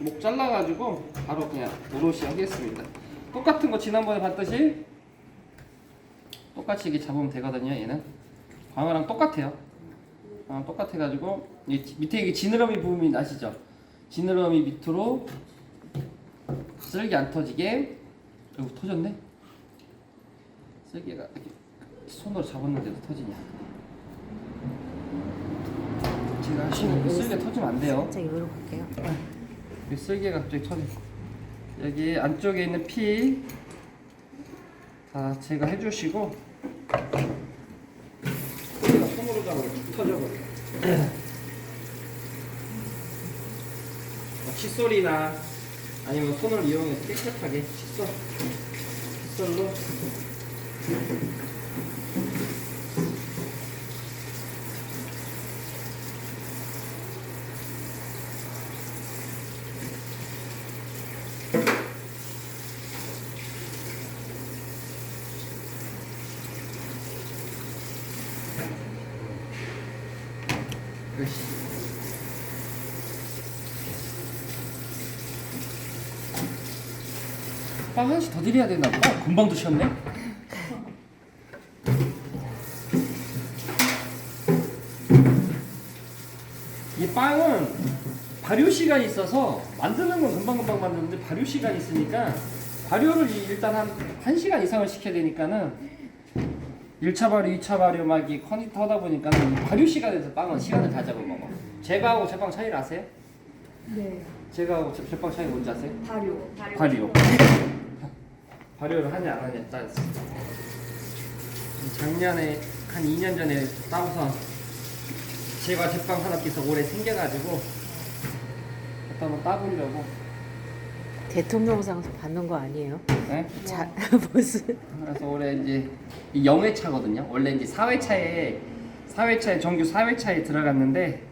목 잘라가지고 바로 그냥 오롯이 하겠습니다. 똑같은 거 지난번에 봤듯이 똑같이 이게 잡으면 되거든요. 얘는 광어랑 똑같아요. 광어 똑같아가지고 이 밑에 이게 지느러미 부분이 나시죠? 지느러미 밑으로 쓸개 안 터지게 그리고 터졌네? 쓸개가 손으로 잡았는데도 터지냐? 제가 하시는 그 쓸개 터지면 안 돼요. 살짝 여기로 볼게요. 이 쓸개가 갑자기 터져. 여기 안쪽에 있는 피 다 제가 해주시고 소리가 손으로 잡으면 툭 터져버려. 뭐 칫솔이나 아니면 손을 이용해서 깨끗하게 칫솔 칫솔로 빵 하나씩 더 드려야 되나 보다. 어, 금방 드셨네. 이 빵은 발효 시간이 있어서 만드는 건 금방금방 만드는데 발효 시간이 있으니까 발효를 이- 일단 한 1시간 이상을 시켜야 되니까는 1차 발효, 2차 발효 막이 커넥터 하다 보니까는 이 발효 시간에서 빵은 시간을 다 잡아먹어. 제가하고 제 빵 차이를 아세요? 네. 제가하고 제- 제빵 차이 뭔지 아세요? 발효. 발효. 발효를 하냐 안 하냐 따졌어. 작년에 한 2년 전에 따고서 제가 제빵 끼서 올해 생겨가지고 갖다 한번 따보려고. 대통령상에서 받는 거 아니에요? 네? 자 무슨 그래서 올해 이제 이 0회차거든요. 원래 이제 4회차에 4회차에 정규 4회차에 들어갔는데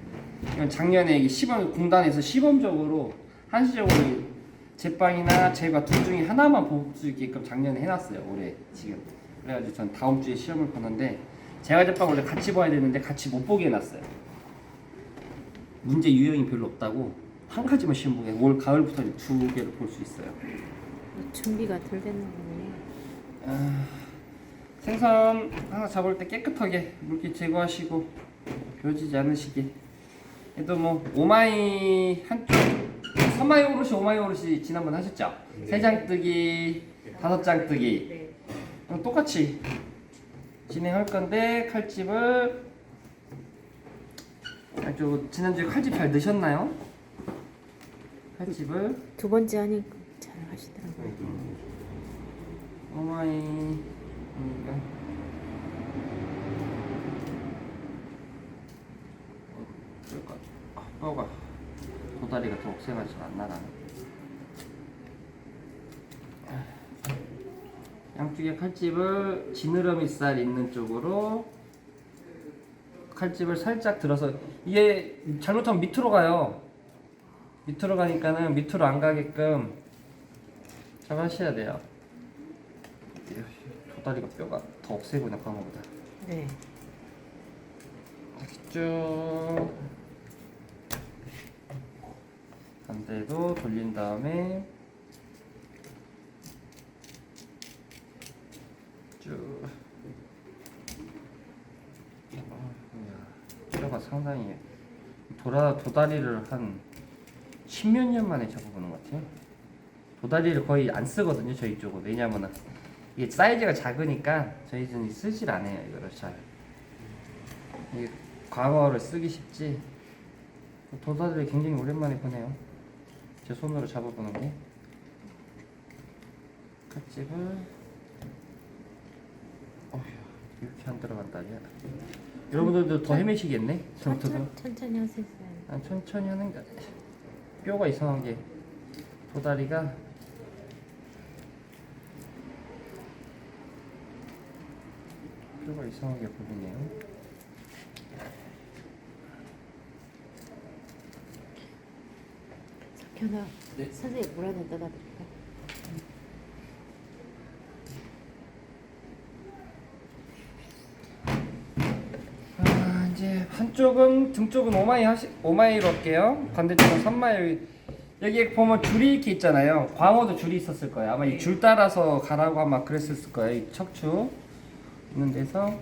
작년에 시범 공단에서 시범적으로 한시적으로 이 제빵이나 제과 둘 중에 하나만 볼 수 있게끔 작년에 해놨어요. 올해 지금 그래가지고 전 다음 주에 시험을 보는데 제과 제빵 원래 같이 봐야 되는데 같이 못 보게 해놨어요. 문제 유형이 별로 없다고 한 가지만 시험 보게 올 가을부터 두 개를 볼 수 있어요. 준비가 덜 됐나 보네. 아, 생선 하나 잡을 때 깨끗하게 물기 제거하시고 벼지지 않으시게 얘도 뭐 오마이 한쪽 3마이 오롯이 오마이 오롯이 지난번 하셨죠? 세장 뜨기 다섯 장 뜨기 네. 그럼 똑같이 진행할 건데 칼집을 아주 지난주에 칼집 잘 넣으셨나요? 칼집을 두 번째 하니까 잘 하시더라고요. 오마이 그러니까 어? 아, 뼈가 도다리가 더 억세가지고 안 나가네. 양쪽에 칼집을 지느러미 살 있는 쪽으로 칼집을 살짝 들어서 이게 잘못하면 밑으로 가요. 밑으로 가니까는 밑으로 안 가게끔 잘 하셔야 돼요. 도다리가 뼈가 더 억세구나 광어보다 네. 이렇게 쭉 반대도 돌린 다음에 쭉. 뼈가 상당히 도라, 도다리를 한 십몇 년 만에 잡아보는 것 같아요. 도다리를 거의 안 쓰거든요 저희 쪽은. 왜냐면은 이게 사이즈가 작으니까 저희는 쓰질 않아요 이거를 잘. 이게 광어를 쓰기 쉽지. 도다리를 굉장히 오랜만에 보네요 제 손으로 잡아보는 게 칼집을 어휴 이렇게 안 들어간다냐 여러분들도 더 헤매시겠네 저부터도 천천히, 천천히 하세요. 난 천천히 하는 게. 뼈가 이상한 게 도다리가 뼈가 이상하게 보이네요. 현아, 네. 선생님 물 하나 떠다 드릴까? 아, 이제 한쪽은 등 쪽은 오마이 하시 오마이로 할게요. 반대쪽은 3마이 여기 보면 줄이 이렇게 있잖아요. 광어도 줄이 있었을 거예요. 아마 이 줄 따라서 가라고 아마 그랬을 거예요. 이 척추 있는 데서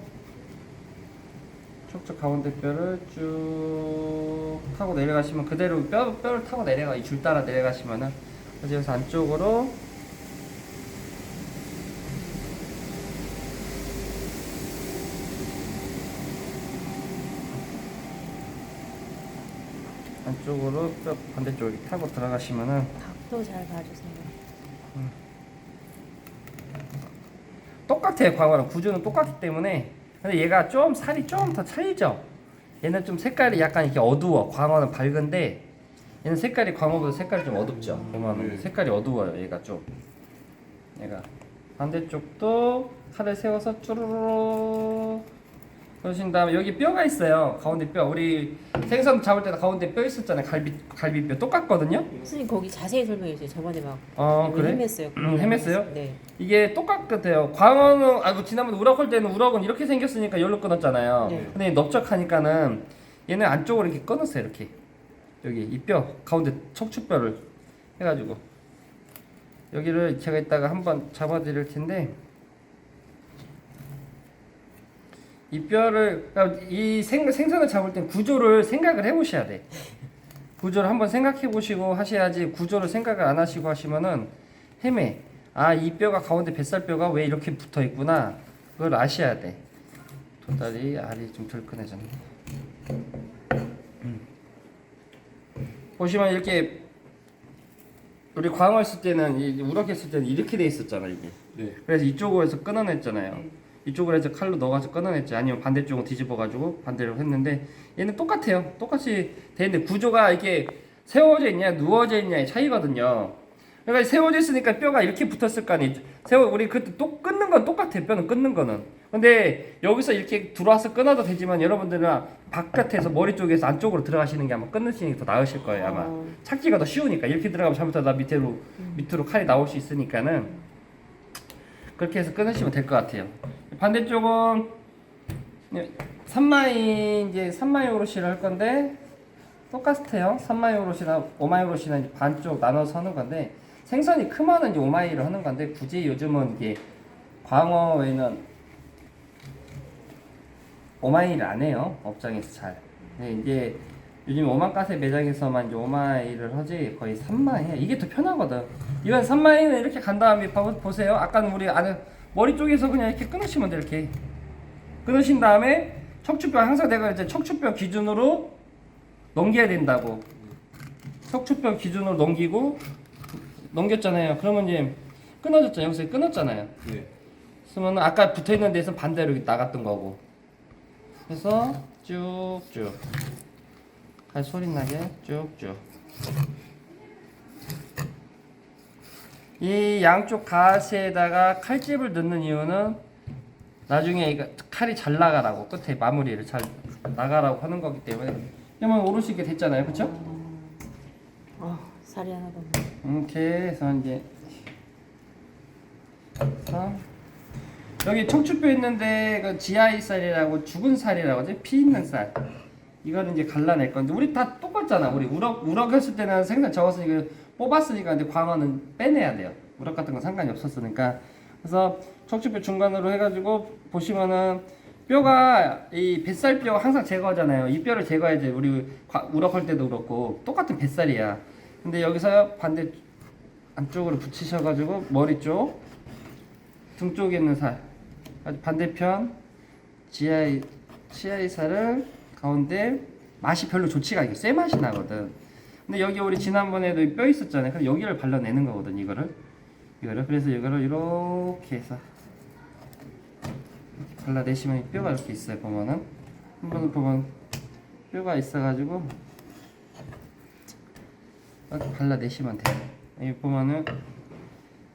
척추 가운데 뼈를 쭉 타고 내려가시면 그대로 뼈 뼈를 타고 내려가 이 줄 따라 내려가시면은 그래서 여기서 안쪽으로 안쪽으로 뼈 반대쪽 이렇게 타고 들어가시면은 각도 잘 봐주세요. 똑같아요 광어랑 구조는 똑같기 때문에 근데 얘가 좀 살이 좀 더 차이죠? 얘는 좀 색깔이 약간 이렇게 어두워. 광어는 밝은데 얘는 색깔이 광어보다 색깔이 좀 어둡죠? 보면 네. 색깔이 어두워요 얘가 좀. 얘가 반대쪽도 칼을 세워서 쭈루루 그러신 다음에 여기 뼈가 있어요 가운데 뼈 우리 생선 잡을 때도 가운데 뼈 있었잖아요 갈비 갈비뼈 똑같거든요 선생님 거기 자세히 설명해 주세요. 저번에 막 어 그래 헤맸어요. 음, 헤맸어요? 네. 이게 똑같아요. 광어는 아그 지난번 우럭 할 때는 우럭은 이렇게 생겼으니까 열로 끊었잖아요. 네. 근데 넓적하니까는 얘는 안쪽으로 이렇게 끊었어요. 이렇게 여기 이 뼈 가운데 척추뼈를 해가지고 여기를 제가 이따가 한번 잡아드릴 텐데 이 뼈를 그러니까 이 생, 생선을 잡을 땐 구조를 생각을 해보셔야 돼. 구조를 한번 생각해 보시고 하셔야지 구조를 생각을 안 하시고 하시면은 헤매. 아, 이 뼈가 가운데 뱃살 뼈가 왜 이렇게 붙어 있구나. 그걸 아셔야 돼. 도다리 알이 좀 덜큰해졌네. 음. 보시면 이렇게 우리 광어 했을 때는 이 우럭 했을 때는 이렇게 돼 있었잖아 이게. 네. 그래서 이쪽으로 해서 끊어냈잖아요. 이쪽으로 해서 칼로 넣어가지고 끊어냈지. 아니면 반대쪽으로 뒤집어가지고 반대로 했는데 얘는 똑같아요. 똑같이 되는데 구조가 이게 세워져 있냐 누워져 있냐의 차이거든요. 그러니까 세워져 있으니까 뼈가 이렇게 붙었을 거 아니. 세워 우리 그때 또 끊는 건 똑같아. 뼈는 끊는 거는. 근데 여기서 이렇게 들어와서 끊어도 되지만 여러분들은 바깥에서 머리 쪽에서 안쪽으로 들어가시는 게 아마 끊으시는 게 더 나으실 거예요 아마. 어, 찾기가 더 쉬우니까 이렇게 들어가면 잘못하다 밑으로 밑으로 칼이 나올 수 있으니까는 그렇게 해서 끊으시면 될 것 같아요. 반대쪽은 산마이 이제 산마이 오롯이를 할 건데 똑같아요. 산마이 오롯이나 오마이 오롯이나 이제 반쪽 나눠서 하는 건데 생선이 크면은 이제 오마이를 하는 건데 굳이 요즘은 이게 광어 외에는 오마이를 안 해요 업장에서 잘. 근데 이제 요즘 오만가세 매장에서만 이제 오마이를 하지 거의 3마이 해. 이게 더 편하거든. 이건 3마이는 이렇게 간 다음에 봐- 보세요. 아까는 우리 안에 머리 쪽에서 그냥 이렇게 끊으시면 돼 이렇게. 끊으신 다음에 척추뼈 항상 내가 이제 척추뼈 기준으로 넘겨야 된다고. 척추뼈 기준으로 넘기고 넘겼잖아요. 그러면 이제 끊어졌잖아요. 여기서 끊었잖아요. 네. 그러면 아까 붙어 있는 데서 반대로 이렇게 나갔던 거고. 그래서 쭉쭉. 갈 소리 나게 쭉쭉. 이 양쪽 가시에다가 칼집을 넣는 이유는 나중에 칼이 잘 나가라고 끝에 마무리를 잘 나가라고 하는 거기 때문에. 그러면 오롯이 이렇게 됐잖아요, 그렇죠? 어, 살이 하나도 없네. 이렇게 해서 이제 여기 척추뼈 있는데 그 지하이 살이라고 죽은 살이라고 하지? 피 있는 살. 이거는 이제 갈라낼 건데 우리 다 똑같잖아. 우리 우럭 우럭 했을 때는 생선 적었으니까 뽑았으니까 이제 광어는 빼내야 돼요. 우럭 같은 건 상관이 없었으니까. 그래서 척추뼈 중간으로 해가지고 보시면은 뼈가 이 뱃살뼈가 항상 제거하잖아요. 이 뼈를 제거해야지 우리 과- 우럭 할 때도 그렇고. 똑같은 뱃살이야. 근데 여기서 반대 안쪽으로 붙이셔가지고 머리 쪽, 등 쪽에 있는 살, 반대편 지하의 치아의 살을 가운데 맛이 별로 좋지가 않게 쎄 맛이 나거든. 근데 여기 우리 지난번에도 뼈 있었잖아요. 그래서 여기를 발라내는 거거든 이거를, 이거를 그래서 이거를 이렇게 해서 발라내시면 이 뼈가 이렇게 있어요. 보면은 한번 보면 뼈가 있어가지고 이렇게 발라내시면 돼요. 여기 보면은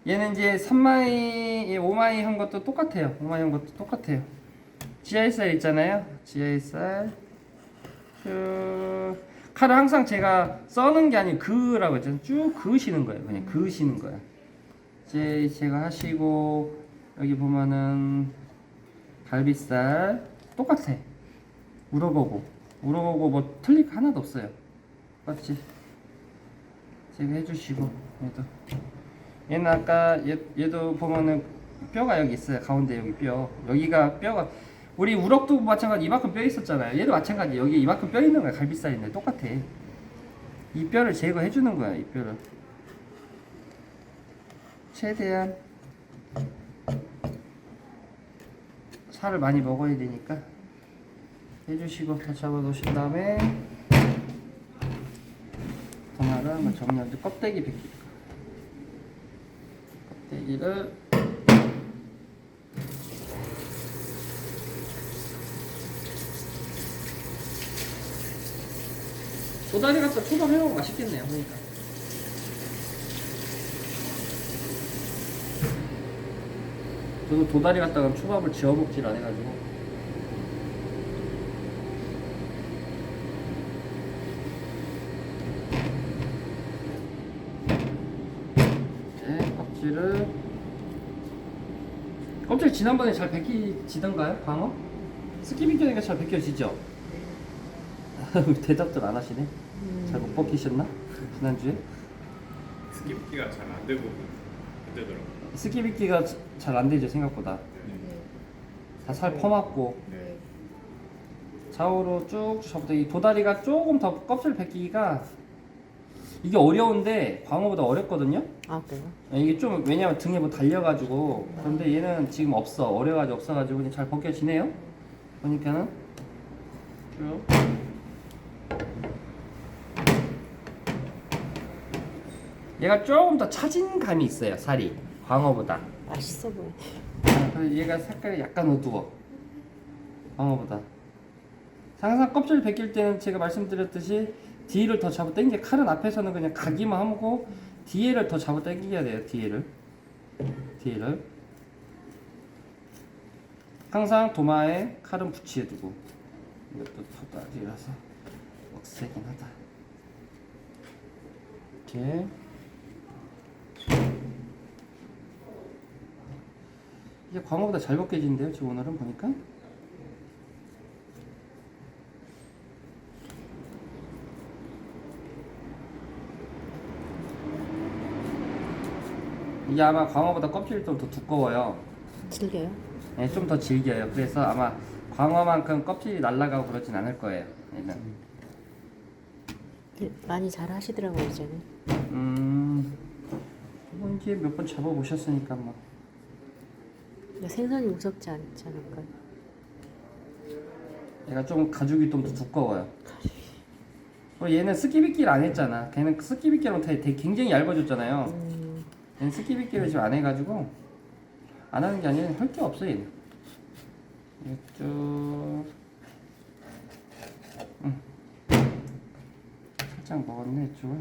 얘는 이제 3마이, 5마이 한 것도 똑같아요. 5마이 한 것도 똑같아요. 지하의 살 있잖아요. 지하의 살. 쭉 칼을 항상 제가 써는 게 아니고 그으라고 했잖아요. 쭉 그으시는 거예요. 그냥 그으시는 거야. 이제 제가 하시고 여기 보면은 갈비살 똑같아. 물어보고 물어보고 뭐 틀릴 거 하나도 없어요. 맞지? 제가 해주시고 얘도 얘는 아까 얘, 얘도 보면은 뼈가 여기 있어요 가운데 여기 뼈 여기가 뼈가 우리 우럭도 마찬가지 이만큼 뼈 있었잖아요. 얘도 마찬가지. 여기 이만큼 뼈 있는 거야. 갈비살인데 똑같아. 이 뼈를 제거해 주는 거야 이 뼈를. 최대한 살을 많이 먹어야 되니까 해주시고 다 잡아 놓으신 다음에 한번 정리하고 껍데기 벗기 껍데기를 도다리 갖다 초밥 해먹으면 맛있겠네요 그러니까 저도 도다리 갖다가 초밥을 지어 먹질 안 해가지고 이제 껍질을 껍질 지난번에 잘 벗기지던가요? 광어? 스키밍전이가 잘 벗겨지죠? 대답들 안 하시네? 잘 못 벗기셨나? 지난주에? 스킵기가 잘 안 되고 안 되더라고요. 스키비끼가 잘 안 되죠 생각보다. 다 살 퍼맞고. 네. 좌우로 쭉 접다 이 도다리가 조금 더 껍질 벗기기가 이게 어려운데 광어보다 어렵거든요? 아 그래요? 이게 좀 왜냐면 등에 뭐 달려가지고. 그런데 얘는 지금 없어. 어려가지고 없어가지고 그냥 잘 벗겨지네요? 보니까는. 쭉 얘가 조금 더 차진 감이 있어요 살이. 광어보다. 맛있어 보여. 얘가 색깔이 약간 어두워. 광어보다. 항상 껍질 벗길 때는 제가 말씀드렸듯이 뒤를 더 잡아 당겨 칼은 앞에서는 그냥 가기만 하고 뒤에를 더 잡아 당겨야 돼요 뒤에를. 뒤에를. 항상 도마에 칼은 붙이해 두고. 이것도 토다리라서 억세긴 하다. 이렇게 이게 광어보다 잘 벗겨진대요 지금 오늘은 보니까? 이게 아마 광어보다 껍질이 좀 더 두꺼워요. 즐겨요? 네, 좀 더 질겨요. 그래서 아마 광어만큼 껍질이 날아가고 그러진 않을 거예요 얘는. 네, 많이 잘 하시더라고요 이제는. 음... 뭐 이제 몇번 잡아보셨으니까 뭐 생선이 무섭지 않지 않을까요? 얘가 좀 가죽이 좀 더 두꺼워요. 그리고 얘는 스키비끼를 안 했잖아. 걔는 스키비끼로 되게 굉장히 얇아졌잖아요. 음, 얘는 스키비끼를 지금 안 해가지고 안 하는 게 아니라 할 게 없어 얘는. 이쪽 응. 살짝 먹었네 이쪽을.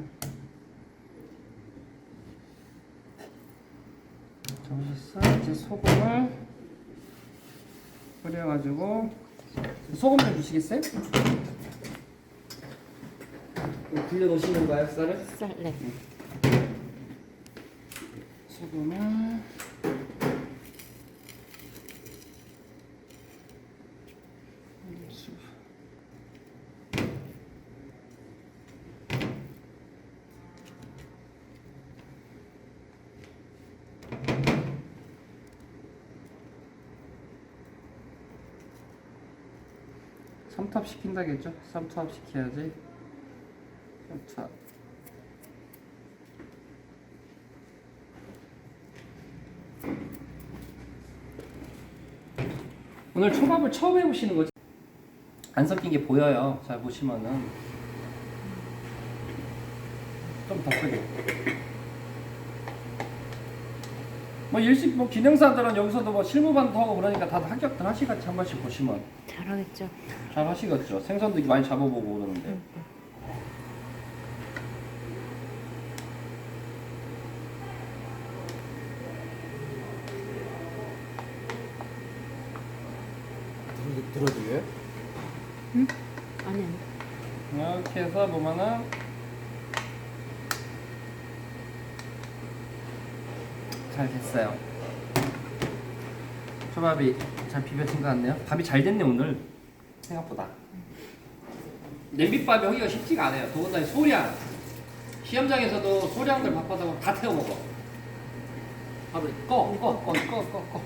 저기서 이제 소금을 뿌려가지고 소금 좀 주시겠어요? 빌려 놓으시는 거예요, 쌀을? 쌀, 네. 소금을 삼탑 시킨다겠죠? 삼탑 시켜야지. 삼탑. 오늘 초밥을 처음 해보시는 거지? 안 섞인 게 보여요. 잘 보시면은 좀 더 크게. 뭐 일식 뭐 기능사들은 여기서도 뭐 실무반도 하고 그러니까 다들 합격들 하시겠지 한 번씩 보시면 잘하겠죠. 잘 하시겠죠. 생선도 많이 잡아보고 그러는데. 들어드려요? 아니 아니. 이렇게 해서 보면은 잘 됐어요. 초밥이 잘 비벼진 것 같네요. 밥이 잘 됐네 오늘 생각보다. 냄비밥이 하기가 쉽지가 않아요. 더군다나 소량 시험장에서도 소량들 바빠서 다 태워 먹어. 밥을 꺼꺼꺼꺼꺼꺼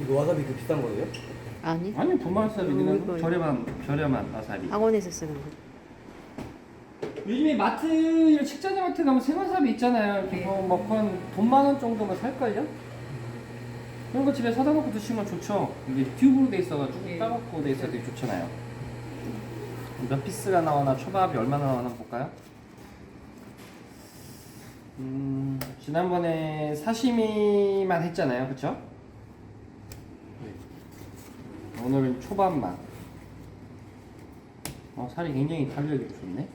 이거 와사비 그 비싼 거예요? 아니 아니 분말 이거- 저렴한 저렴한 와사비. 학원에서 쓰는 거. 요즘에 마트 이런 식자재 마트 가면 생와사비 있잖아요. 이렇게 뭐한 돈만 원 정도만 살걸요? 그런 거 집에 사다 놓고 드시면 좋죠. 이게 튜브로 돼 있어가지고 네. 따먹고 돼 있어 되게 좋잖아요. 몇 피스가 나오나 초밥이 얼마나 나오나 볼까요? 음, 지난번에 사시미만 했잖아요, 그쵸? 네. 오늘은 초밥만. 어, 살이 굉장히 탄력이 좋네.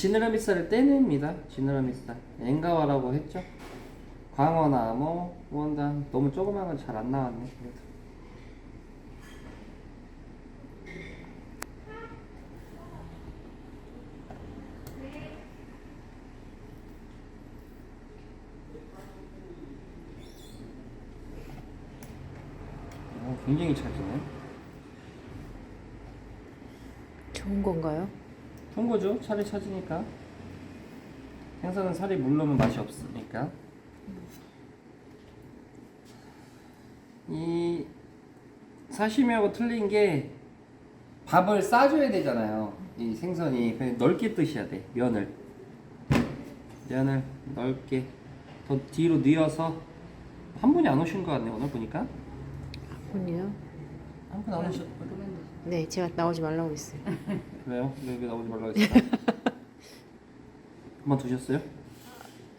지느러미 쌀을 떼냅니다. 지느러미 쌀. 엔가와라고 했죠. 광어나 뭐 원단 너무 조그만 건 잘 안 나왔네. 그래도. 어, 굉장히 잘 지네. 좋은 건가요? 좋은 거죠. 살이 차지니까. 생선은 살이 물르면 맛이 없으니까. 이 사시미하고 틀린 게 밥을 싸줘야 되잖아요. 이 생선이 그냥 넓게 뜨셔야 돼. 면을 면을 넓게 더 뒤로 뉘어서 한 분이 안 오신 것 같네요. 오늘 보니까 아니요. 한분안 오셨. 네, 제가 나오지 말라고 했어요. 왜요? 왜, 왜 나오지 말라고 했어요? 그만 두셨어요?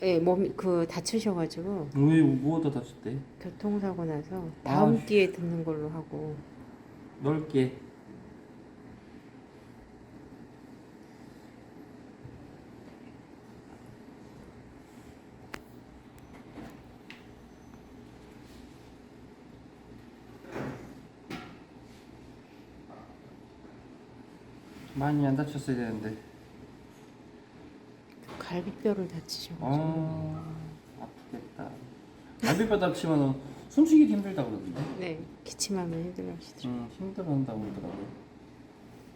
예, 몸이 그 다치셔가지고 왜 뭐하다 다쳤대? 교통사고 나서 다음 아, 기회에 듣는 걸로 하고 넓게 많이 안 다쳤어야 되는데 갈비뼈를 다치셔가지고 아 아프겠다 갈비뼈 다치면 숨쉬기 힘들다 그러던데 네 기침하면 힘들어하시더라고요. 음, 힘들어한다고 그러더라고요.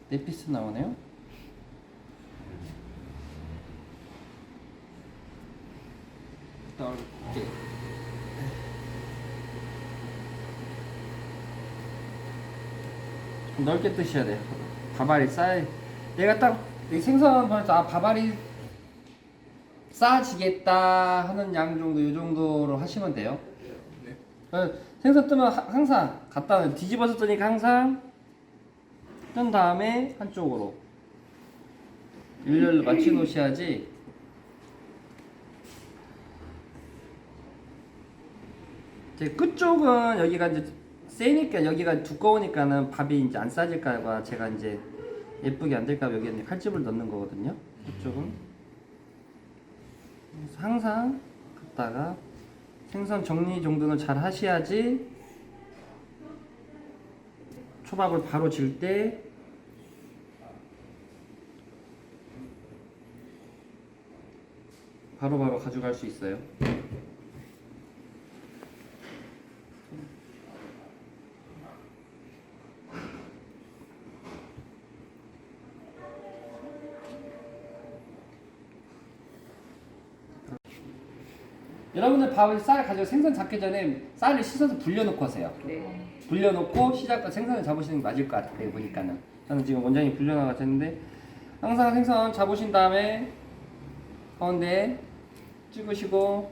네 피스 나오네요. 넓게. 넓게 뜨셔야 돼. 밥알이 쌓여. 내가 딱이 생선 보면서 아 밥알이 쌓아지겠다 하는 양 정도 이 정도로 하시면 돼요. 네. 어, 생선 뜨면 하- 항상 갖다 뒤집어서 뜨니까 항상 뜬 다음에 한쪽으로 일렬로 맞춰 놓으셔야지 이제 끝쪽은 여기가 이제 세니까 여기가 두꺼우니까는 밥이 이제 안 싸질까봐 제가 이제 예쁘게 안 될까 봐 여기 이제 칼집을 넣는 거거든요. 이쪽은 항상 갖다가 생선 정리 정도는 잘 하셔야지 초밥을 바로 질 때 바로바로 가져갈 수 있어요. 여러분들 밥을 쌀 가지고 생선 잡기 전에 쌀을 씻어서 불려놓고 하세요. 불려놓고 시작과 생선을 잡으시는 게 맞을 것 같아요. 보니까는 저는 지금 원장님 불려놔가 했는데 항상 생선 잡으신 다음에 가운데 찍으시고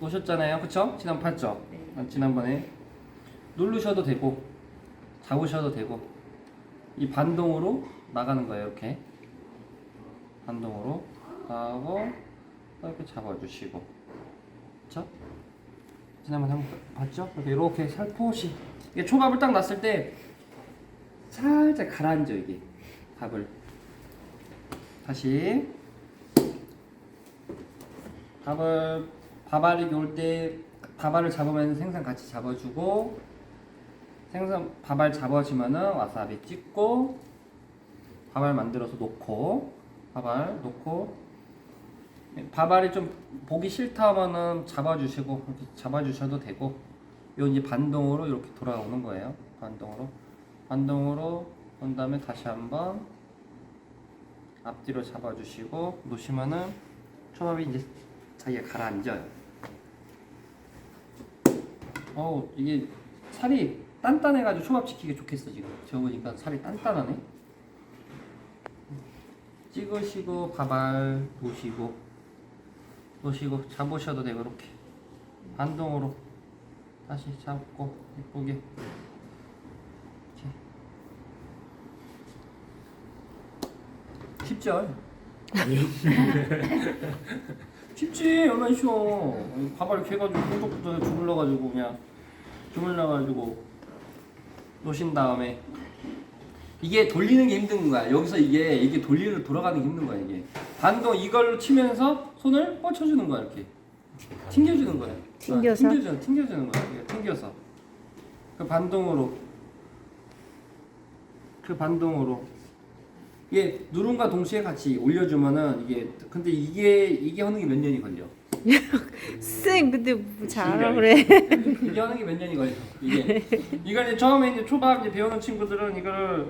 놓으셨잖아요. 그쵸? 지난 봤죠? 아, 지난번에 누르셔도 되고 잡으셔도 되고 이 반동으로 나가는 거예요. 이렇게 반동으로 하고 이렇게 잡아주시고? 지난번에 한번 봤죠? 이렇게, 이렇게 살포시. 이게 초밥을 딱 놨을 때 살짝 가라앉아 이게 밥을. 다시. 밥을 밥알이 올때 밥알을 잡으면 생선 같이 잡아주고 생선 밥알 잡아주면은 와사비 찍고 밥알 만들어서 놓고 밥알 놓고 네, 밥알이 좀 보기 싫다 하면은 잡아주시고 잡아주셔도 되고 요 이제 반동으로 이렇게 돌아오는 거예요. 반동으로. 반동으로 온 다음에 다시 한번 앞뒤로 잡아주시고 놓으시면은 초밥이 이제 자기가 가라앉아요. 어우 이게 살이 단단해가지고 초밥 지키기 좋겠어 지금. 저거 보니까 살이 단단하네. 찍으시고 밥알 놓으시고 놓으시고 잡으셔도 되고 이렇게 반동으로 다시 잡고 예쁘게 이렇게. 쉽죠? 쉽지 얼마나 쉬워 밥알 이렇게 해가지고 꿀떡꿀떡 주물러가지고 그냥 주물러가지고 놓으신 다음에 이게 돌리는 게 힘든 거야. 여기서 이게 이게 돌리는 돌아가는 게 힘든 거야 이게. 반동 이걸로 치면서 손을 뻗쳐주는 거야 이렇게. 튕겨주는 거야. 튕겨서? 어, 튕겨줘, 튕겨주는 거야. 이게 튕겨서. 그 반동으로. 그 반동으로. 이게 누름과 동시에 같이 올려주면은 이게 근데 이게 이게 하는 게 몇 년이 걸려. 쌤 근데 뭐 잘하라. 그래. 이게 하는 게 몇 년이 걸려. 이게 이걸 이제 처음에 이제 초밥 이제 배우는 친구들은 이거를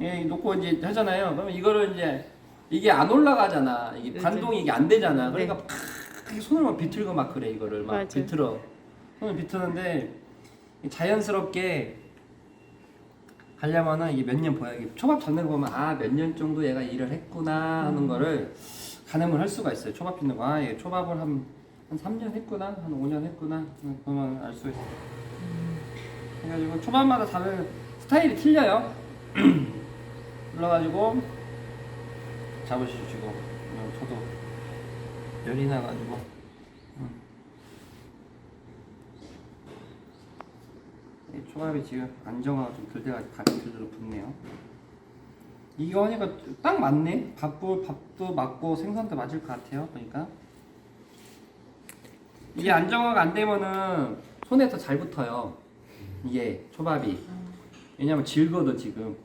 예, 놓고 이제 하잖아요. 그러면 이거를 이제 이게 안 올라가잖아. 이게 그죠. 반동이 이게 안 되잖아. 네. 그러니까 팍 손을 막 비틀고 막 그래 이거를 막 맞아요. 비틀어. 손을 비트는데 자연스럽게 하려면은 이게 몇 년 보야. 이게 초밥 잡는 거 보면 아 몇 년 정도 얘가 일을 했구나 하는 거를 가늠을 할 수가 있어요. 초밥 빚는 거. 아, 얘 초밥을 한, 한 3년 했구나. 한 5년 했구나. 그러면 알 수 있어요. 그래가지고 초밥마다 다른 스타일이 틀려요. 눌러가지고 잡으시고 그냥 저도 열이 나가지고 음. 이 초밥이 지금 안정화가 좀 들대가 각이 들들어 붙네요. 이거 하니까 딱 맞네. 밥도 밥도 맞고 생선도 맞을 것 같아요. 보니까 이게 안정화가 안 되면은 손에 더 잘 붙어요. 이게 초밥이 왜냐면 질거든 지금